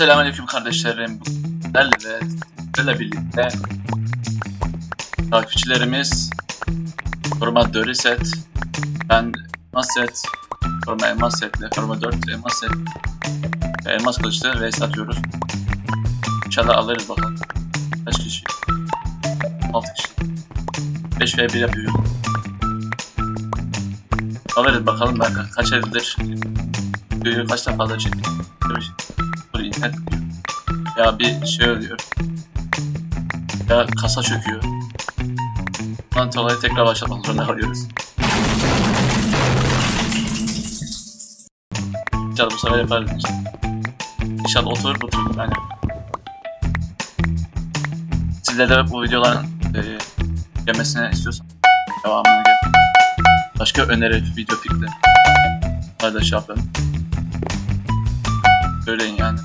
Selamünaleyküm kardeşlerim. Sizlerle ve sizlerle birlikte takipçilerimiz Koruma Döriset, ben Maset, Koruma Elmas Set'le, Koruma 4 Elmas Set ve Elmas Kılıç'la race atıyoruz. İnşallah alırız bakalım. Kaç kişi? 6 kişi. 5 ve 1 yapıyoruz. Alırız bakalım ben ka- kaç. Videoyu kaç defa da çektim. Gidiyor. Ya bir şey oluyor. Ya kasa çöküyor. Bundan dolayı tekrar başlatmak zorunda kalıyoruz. İnşallah bu sefer yaparız. İnşallah oturur oturur yani. Sizler de bu videoların e, gelmesini istiyorsan devamını gel. Başka öneri video fikri paylaş yapın. Söyleyin yani.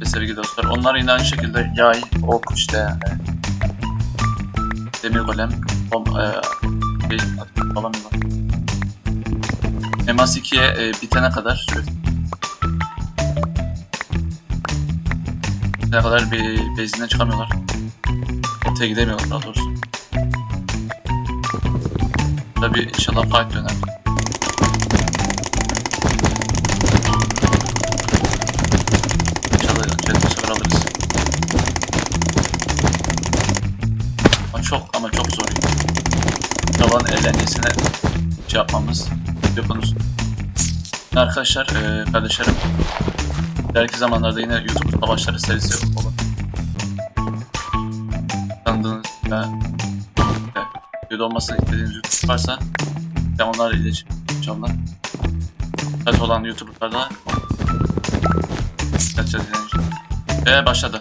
Ve sevgili dostlar. Onlar yine aynı şekilde yay, ok işte e, demir golem, bom, e, şey, falan var. Emas 2'ye e, bitene kadar şöyle bitene kadar bir bezinden çıkamıyorlar. Ortaya gidemiyorlar daha doğrusu. Tabi inşallah fight döner. Çok ama çok zor. Yalan eğlencesine şey yapmamız video konusu. Arkadaşlar, eee kardeşlerim, ileriki zamanlarda yine YouTube savaşları serisi olur. Tanıdığınız ve videoda olmasını istediğiniz YouTube varsa ben onlarla iletişim inşallah. Kaç olan YouTuber'larda Kaçacağız yani. Ve başladı.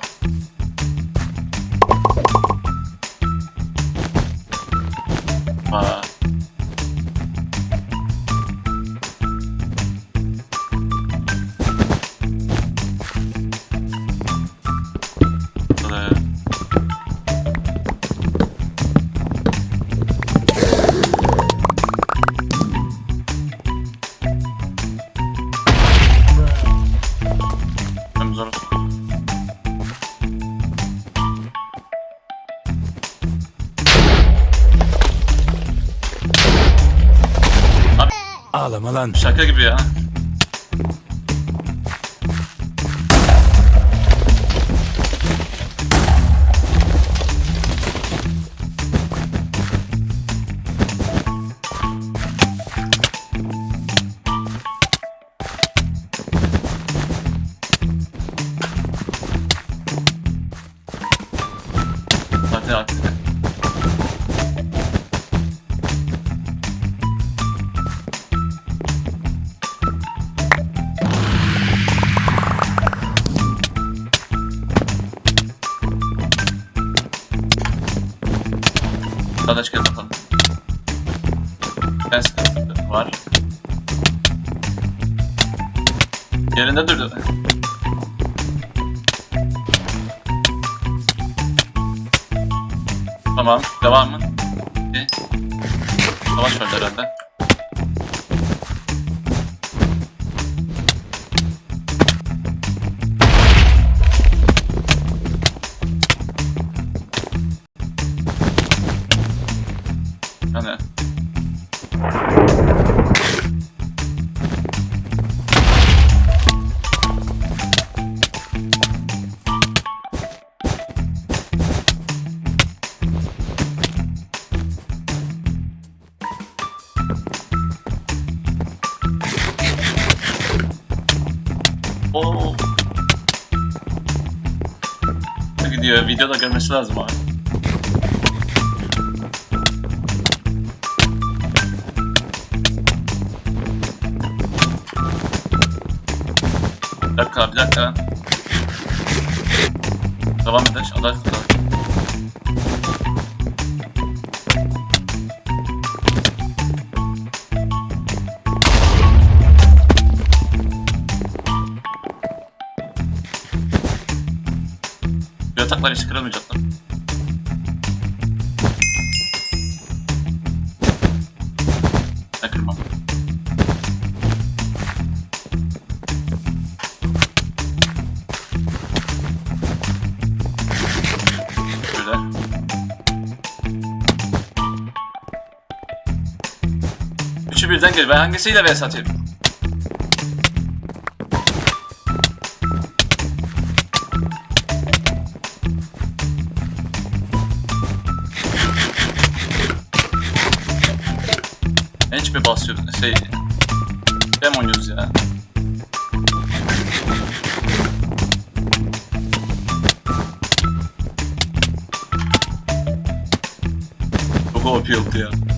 Ağlama lan. Şaka gibi ya. Arkadaş gel bakalım. Sıkıntı var. Yerinde durdu. Tamam, devam mı? Bir. Savaş vardı herhalde. Oo. Gidiyor. Videoda görmesi lazım abi. Bir dakika, bir dakika. Devam. Allah Allah. saklan hiç kırılmayacaklar. Ben kırmam. Şöyle. Üçü birden gel. Ben hangisiyle ben satayım? Hiç mi basıyordun? Şey... Dem oynuyoruz ya. Çok OP oldu ya.